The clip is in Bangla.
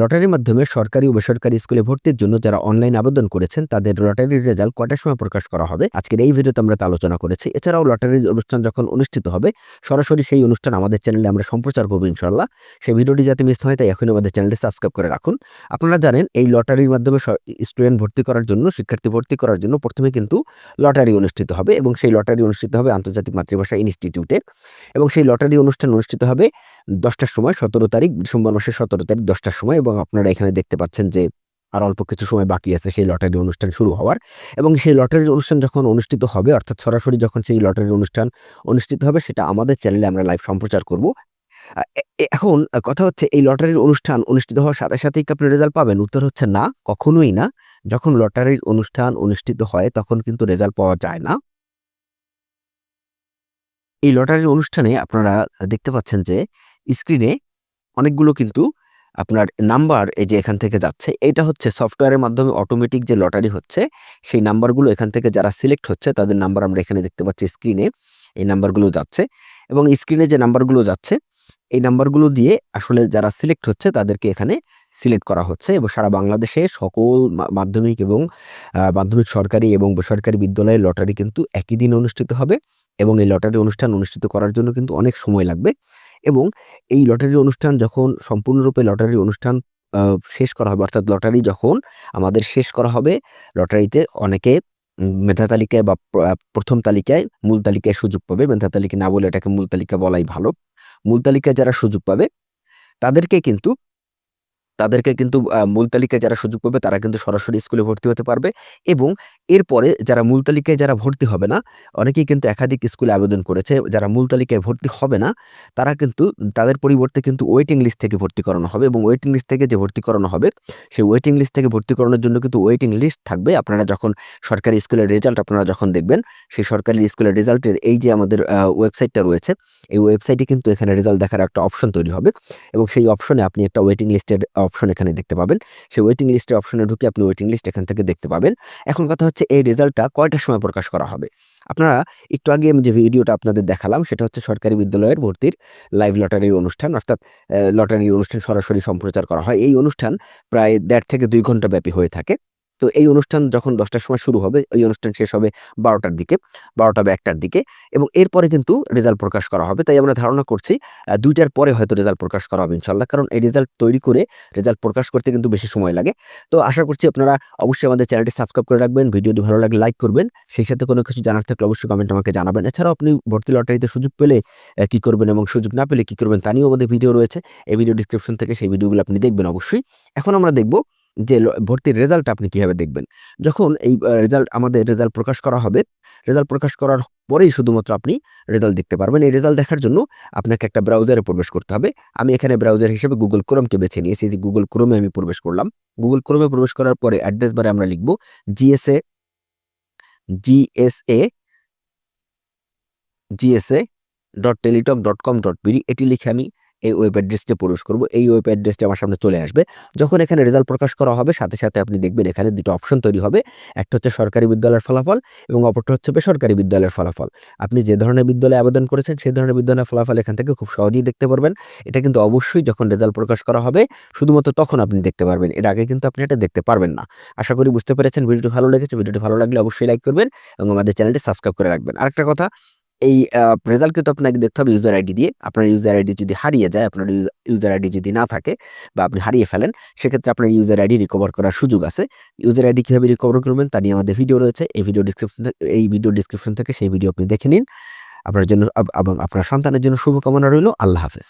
লটারির মাধ্যমে সরকারি ও বেসরকারি স্কুলে ভর্তির জন্য যারা অনলাইন আবেদন করেছেন, তাদের লটারির রেজাল্ট কয়টার সময় প্রকাশ করা হবে? আজকের এই ভিডিওতে আমরা আলোচনা করেছি। এছাড়াও লটারির অনুষ্ঠান যখন অনুষ্ঠিত হবে, সরাসরি সেই অনুষ্ঠান আমাদের চ্যানেলে আমরা সম্প্রচার করব ইনশাল্লাহ সেই ভিডিওটি যাতে মিস হয়, তাই এখনই আমাদের চ্যানেলটি সাবস্ক্রাইব করে রাখুন। আপনারা জানেন, এই লটারির মাধ্যমে স্টুডেন্ট ভর্তি করার জন্য, শিক্ষার্থী ভর্তি করার জন্য প্রথমে কিন্তু লটারি অনুষ্ঠিত হবে এবং সেই লটারি অনুষ্ঠিত হবে আন্তর্জাতিক মাতৃভাষা ইনস্টিটিউটে। এবং সেই লটারি অনুষ্ঠান অনুষ্ঠিত হবে দশটার সময়, সতেরো তারিখ, ডিসেম্বর মাসের সতেরো তারিখ দশটার সময় এবং আপনারা এখানে দেখতে পাচ্ছেন যে আর অল্প কিছু সময় বাকি আছে সেই লটারি অনুষ্ঠান শুরু হওয়ার এবং সেই লটারির অনুষ্ঠান যখন অনুষ্ঠিত হবে, অর্থাৎ সরাসরি যখন সেই লটারির অনুষ্ঠান অনুষ্ঠিত হবে, সেটা আমাদের চ্যানেলে আমরা লাইভ সম্প্রচার করব। এখন কথা হচ্ছে এই লটারির অনুষ্ঠান অনুষ্ঠিত হওয়ার সাথে সাথেই কি আপনি রেজাল্ট পাবেন? উত্তর হচ্ছে না, কখনোই না। যখন লটারির অনুষ্ঠান অনুষ্ঠিত হয়, তখন কিন্তু রেজাল্ট পাওয়া যায় না। এই লটারির অনুষ্ঠানে আপনারা দেখতে পাচ্ছেন যে স্ক্রিনে অনেকগুলো কিন্তু আপনার নাম্বার এই যে এখান থেকে যাচ্ছে, এটা হচ্ছে সফটওয়্যারের মাধ্যমে অটোমেটিক যে লটারি হচ্ছে, সেই নাম্বারগুলো এখান থেকে যারা সিলেক্ট হচ্ছে, তাদের নাম্বার আমরা এখানে দেখতে পাচ্ছি স্ক্রিনে এই নাম্বারগুলো যাচ্ছে। এবং স্ক্রিনে যে নাম্বারগুলো যাচ্ছে, এই নাম্বারগুলো দিয়ে আসলে যারা সিলেক্ট হচ্ছে, তাদেরকে এখানে সিলেক্ট করা হচ্ছে। এবং সারা বাংলাদেশে সকল মাধ্যমিক এবং মাধ্যমিক সরকারি এবং বেসরকারি বিদ্যালয়ের লটারি কিন্তু একই দিন অনুষ্ঠিত হবে। এবং এই লটারি অনুষ্ঠান অনুষ্ঠিত করার জন্য কিন্তু অনেক সময় লাগবে। এবং এই লটারি অনুষ্ঠান যখন সম্পূর্ণরূপে লটারি অনুষ্ঠান শেষ করা হবে, অর্থাৎ লটারি যখন আমাদের শেষ করা হবে, লটারিতে অনেকে মেধা তালিকায় বা প্রথম তালিকায় মূল তালিকায় সুযোগ পাবে। মেধা তালিকা না বলে এটাকে মূল তালিকা বলাই ভালো। মূল তালিকায় যারা সুযোগ পাবে, তাদেরকে কিন্তু তাদেরকে কিন্তু মূল তালিকায় যারা সুযোগ পাবে তারা কিন্তু সরাসরি স্কুলে ভর্তি হতে পারবে এবং এরপরে যারা মূল তালিকায় যারা ভর্তি হবে না, অনেকেই কিন্তু একাধিক স্কুলে আবেদন করেছে, যারা মূল তালিকায় ভর্তি হবে না, তারা কিন্তু তাদের পরিবর্তে কিন্তু ওয়েটিং লিস্ট থেকে ভর্তি করানো হবে এবং ওয়েটিং লিস্ট থেকে যে ভর্তি করানো হবে, সেই ওয়েটিং লিস্ট থেকে ভর্তি করানোর জন্য কিন্তু ওয়েটিং লিস্ট থাকবে। আপনারা যখন সরকারি স্কুলের রেজাল্ট আপনারা যখন দেখবেন, সেই সরকারি স্কুলের রেজাল্টের এই যে আমাদের ওয়েবসাইটটা রয়েছে, এই ওয়েবসাইটে কিন্তু এখানে রেজাল্ট দেখার একটা অপশন তৈরি হবে এবং সেই অপশনে আপনি একটা ওয়েটিং লিস্টের অপশন এখানে দেখতে পাবেন। সেই ওয়েটিং লিস্টের অপশনে ঢুকে আপনি ওয়েটিং লিস্ট এখান থেকে দেখতে পাবেন। এখন কথা হচ্ছে এই রেজাল্টটা কয়টার সময় প্রকাশ করা হবে? আপনারা একটু আগে আমি যে ভিডিওটা আপনাদের দেখালাম, সেটা হচ্ছে সরকারি বিদ্যালয়ের ভর্তির লাইভ লটারির অনুষ্ঠান, অর্থাৎ লটারির অনুষ্ঠান সরাসরি সম্প্রচার করা হয়। এই অনুষ্ঠান প্রায় দেড় থেকে দুই ঘণ্টা ব্যাপী হয়ে থাকে। তো এই অনুষ্ঠান যখন দশটার সময় শুরু হবে ওই অনুষ্ঠান শেষ হবে বারোটার দিকে, বারোটা বা একটার দিকে এবং এরপরে কিন্তু রেজাল্ট প্রকাশ করা হবে। তাই আমরা ধারণা করছি দুইটার পরে হয়তো রেজাল্ট প্রকাশ করা হবে ইনশাল্লাহ কারণ এই রেজাল্ট তৈরি করে রেজাল্ট প্রকাশ করতে কিন্তু বেশি সময় লাগে। তো আশা করছি আপনারা অবশ্যই আমাদের চ্যানেলটি সাবস্ক্রাইব করে রাখবেন, ভিডিওটি ভালো লাগলে লাইক করবেন। সেই সাথে কোনো কিছু জানার থাকলে অবশ্যই কমেন্ট আমাকে জানাবেন। এছাড়াও আপনি ভর্তি লটারিতে সুযোগ পেলে কি করবেন এবং সুযোগ না পেলে কি করবেন তা নিয়েও আমাদের ভিডিও রয়েছে। এই ভিডিও ডিসক্রিপশন থেকে সেই ভিডিওগুলো আপনি দেখবেন অবশ্যই। এখন আমরা দেখব যে ভর্তির রেজাল্ট আপনি কীভাবে দেখবেন? যখন এই রেজাল্ট, আমাদের রেজাল্ট প্রকাশ করা হবে, রেজাল্ট প্রকাশ করার পরেই শুধুমাত্র আপনি রেজাল্ট দেখতে পারবেন। এই রেজাল্ট দেখার জন্য আপনাকে একটা ব্রাউজারে প্রবেশ করতে হবে। আমি এখানে ব্রাউজার হিসেবে গুগল ক্রোমকে বেছে নিয়েছি। যে গুগল ক্রোমে আমি প্রবেশ করলাম। গুগল ক্রোমে প্রবেশ করার পরে অ্যাড্রেস বারে আমরা লিখব GSA GSA GSA dot Teletalk dot com dot BD. এটি লিখে আমি এই ওয়েব অ্যাড্রেসটি প্রবেশ করব। এই ওয়েব অ্যাড্রেসটি আমার সামনে চলে আসবে। যখন এখানে রেজাল্ট প্রকাশ করা হবে, সাথে সাথে আপনি দেখবেন এখানে দুটো অপশন তৈরি হবে। একটা হচ্ছে সরকারি বিদ্যালয়ের ফলাফল এবং অপরটা হচ্ছে বেসরকারি বিদ্যালয়ের ফলাফল। আপনি যে ধরনের বিদ্যালয়ে আবেদন করেছেন, সেই ধরনের বিদ্যালয়ের ফলাফল এখান থেকে খুব সহজেই দেখতে পারবেন। এটা কিন্তু অবশ্যই যখন রেজাল্ট প্রকাশ করা হবে, শুধুমাত্র তখন আপনি দেখতে পারবেন। এর আগে কিন্তু আপনি এটা দেখতে পারবেন না। আশা করি বুঝতে পেরেছেন। ভিডিওটি ভালো লেগেছে। ভিডিওটি ভালো লাগলে অবশ্যই লাইক করবেন এবং আমাদের চ্যানেলটি সাবস্ক্রাইব করে রাখবেন। আরেকটা কথা এই রেজাল্ট কিন্তু আপনাকে দেখতে হবে ইউজার আইডি দিয়ে। আপনার ইউজার আইডি যদি হারিয়ে যায়, আপনার ইউজার আইডি যদি না থাকে বা আপনি হারিয়ে ফেলেন, সেক্ষেত্রে আপনার ইউজার আইডি রিকভার করার সুযোগ আছে। ইউজার আইডি কীভাবে রিকভার করবেন তা নিয়ে আমাদের ভিডিও রয়েছে। এই ভিডিও ডিসক্রিপশন এই ভিডিও ডিসক্রিপশন থেকে সেই ভিডিও আপনি দেখে নিন। আপনার জন্য এবং আপনার সন্তানের জন্য শুভকামনা রইল। আল্লাহ হাফেজ।